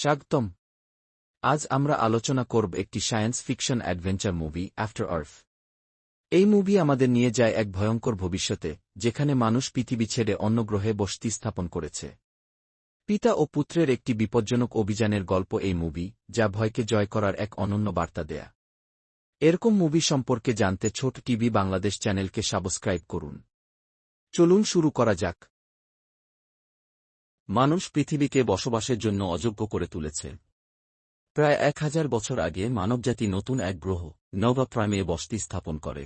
স্বাগতম। আজ আমরা আলোচনা করব একটি science fiction adventure movie after earth এই মুভি আমাদের নিয়ে যায় এক ভয়ঙ্কর ভবিষ্যতে, যেখানে মানুষ পৃথিবী ছেড়ে অন্য গ্রহে বসতি স্থাপন করেছে। পিতা ও পুত্রের একটি বিপজ্জনক অভিযানের গল্প এই মুভি, যা ভয়কে জয় করার এক অনন্য বার্তা দেয়া। এরকম মুভি সম্পর্কে জানতে ছোট টিভি বাংলাদেশ চ্যানেলকে সাবস্ক্রাইব করুন। চলুন শুরু করা যাক। মানুষ পৃথিবীকে বসবাসের জন্য অযোগ্য করে তুলেছে। প্রায় এক হাজার বছর আগে মানবজাতি নতুন এক গ্রহ নভা প্রাইমে বসতি স্থাপন করে।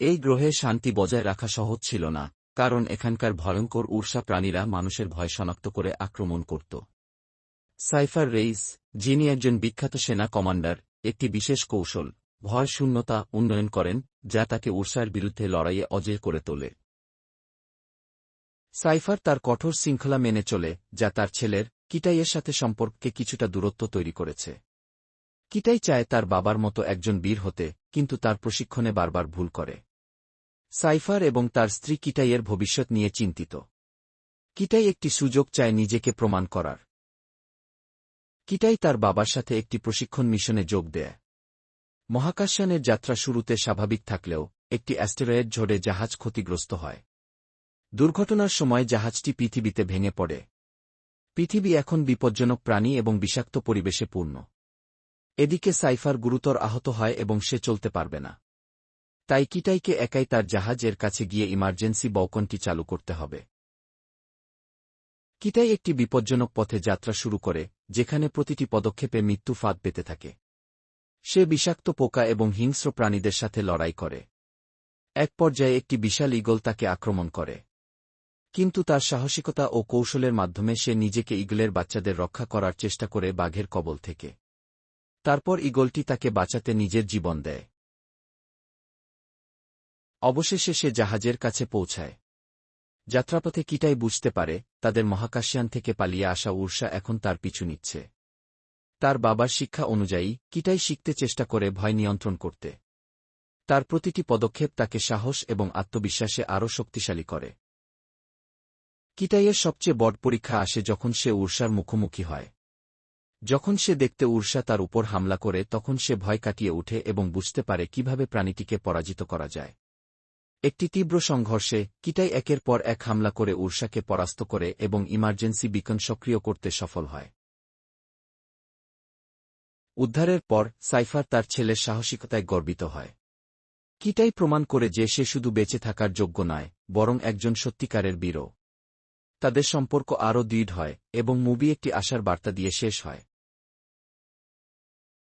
এই গ্রহে শান্তি বজায় রাখা সহজ ছিল না, কারণ এখানকার ভয়ঙ্কর উর্ষা প্রাণীরা মানুষের ভয় শনাক্ত করে আক্রমণ করত। সাইফার রেইস, যিনি একজন বিখ্যাত সেনা কমান্ডার, একটি বিশেষ কৌশল, ভয় শূন্যতা উন্নয়ন করেন, যা তাকে উর্ষার বিরুদ্ধে লড়াইয়ে অজয় করে তোলে। সাইফার তার কঠোর শৃঙ্খলা মেনে চলে, যা তার ছেলের, কিটাইয়ের সাথে সম্পর্ককে কিছুটা দূরত্ব তৈরি করেছে। কিটাই চায় তার বাবার মতো একজন বীর হতে, কিন্তু তার প্রশিক্ষণে বারবার ভুল করে। সাইফার এবং তার স্ত্রী কিটাইয়ের ভবিষ্যৎ নিয়ে চিন্তিত। কিটাই একটি সুযোগ চায় নিজেকে প্রমাণ করার। কিটাই তার বাবার সাথে একটি প্রশিক্ষণ মিশনে যোগ দেয়। মহাকাশযানের যাত্রা শুরুতে স্বাভাবিক থাকলেও, একটি অ্যাস্টেরয়েড ঝড়ে জাহাজ ক্ষতিগ্রস্ত হয়। দুর্ঘটনার সময় জাহাজটি পৃথিবীতে ভেঙে পড়ে। পৃথিবী এখন বিপজ্জনক প্রাণী এবং বিষাক্ত পরিবেশে পূর্ণ। এদিকে সাইফার গুরুতর আহত হয় এবং সে চলতে পারবে না। তাই কিটাইকে একাই তার জাহাজের কাছে গিয়ে ইমার্জেন্সি বৌকনটি চালু করতে হবে। কিটাই একটি বিপজ্জনক পথে যাত্রা শুরু করে, যেখানে প্রতিটি পদক্ষেপে মৃত্যু ফাঁদ পেতে থাকে। সে বিষাক্ত পোকা এবং হিংস্র প্রাণীদের সাথে লড়াই করে। এক পর্যায়ে একটি বিশাল ইগল তাকে আক্রমণ করে। কিন্তু তার সাহসিকতা ও কৌশলের মাধ্যমে সে নিজেকে ইগলের বাচ্চাদের রক্ষা করার চেষ্টা করে বাঘের কবল থেকে। তারপর ইগলটি তাকে বাঁচাতে নিজের জীবন দেয়। অবশেষে সে জাহাজের কাছে পৌঁছায়। যাত্রাপথে কিটাই বুঝতে পারে, তাদের মহাকাশয়ান থেকে পালিয়ে আসা উর্ষা এখন তার পিছু নিচ্ছে। তার বাবার শিক্ষা অনুযায়ী, কিটাই শিখতে চেষ্টা করে ভয় নিয়ন্ত্রণ করতে। তার প্রতিটি পদক্ষেপ তাকে সাহস এবং আত্মবিশ্বাসে আরও শক্তিশালী করে। কিটাইয়ের সবচেয়ে বড় পরীক্ষা আসে যখন সে উর্ষার মুখোমুখি হয়। যখন সে দেখতে উর্ষা তার উপর হামলা করে, তখন সে ভয় কাটিয়ে উঠে এবং বুঝতে পারে কীভাবে প্রাণীটিকে পরাজিত করা যায়। একটি তীব্র সংঘর্ষে কিটাই একের পর এক হামলা করে উর্ষাকে পরাস্ত করে এবং ইমার্জেন্সি বিকন সক্রিয় করতে সফল হয়। উদ্ধারের পর, সাইফার তার ছেলের সাহসিকতায় গর্বিত হয়। কিটাই প্রমাণ করে যে সে শুধু বেঁচে থাকার যোগ্য নয়, বরং একজন সত্যিকারের বীরও। তাদের সম্পর্ক আরও দৃঢ় হয় এবং মুভি একটি আশার বার্তা দিয়ে শেষ হয়।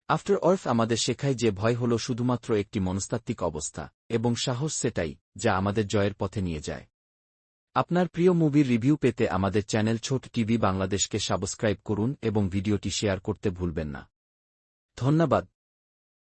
আফটার অর্থ আমাদের শেখায় যে ভয় হল শুধুমাত্র একটি মনস্তাত্ত্বিক অবস্থা, এবং সাহস সেটাই যা আমাদের জয়ের পথে নিয়ে যায়। আপনার প্রিয় মুভির রিভিউ পেতে আমাদের চ্যানেল ছোট টিভি বাংলাদেশকে সাবস্ক্রাইব করুন এবং ভিডিওটি শেয়ার করতে ভুলবেন না। ধন্যবাদ।